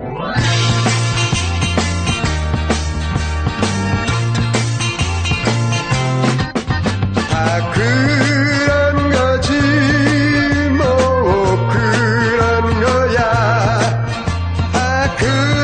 아, 뭐, 그런 거야. 아, 그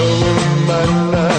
my life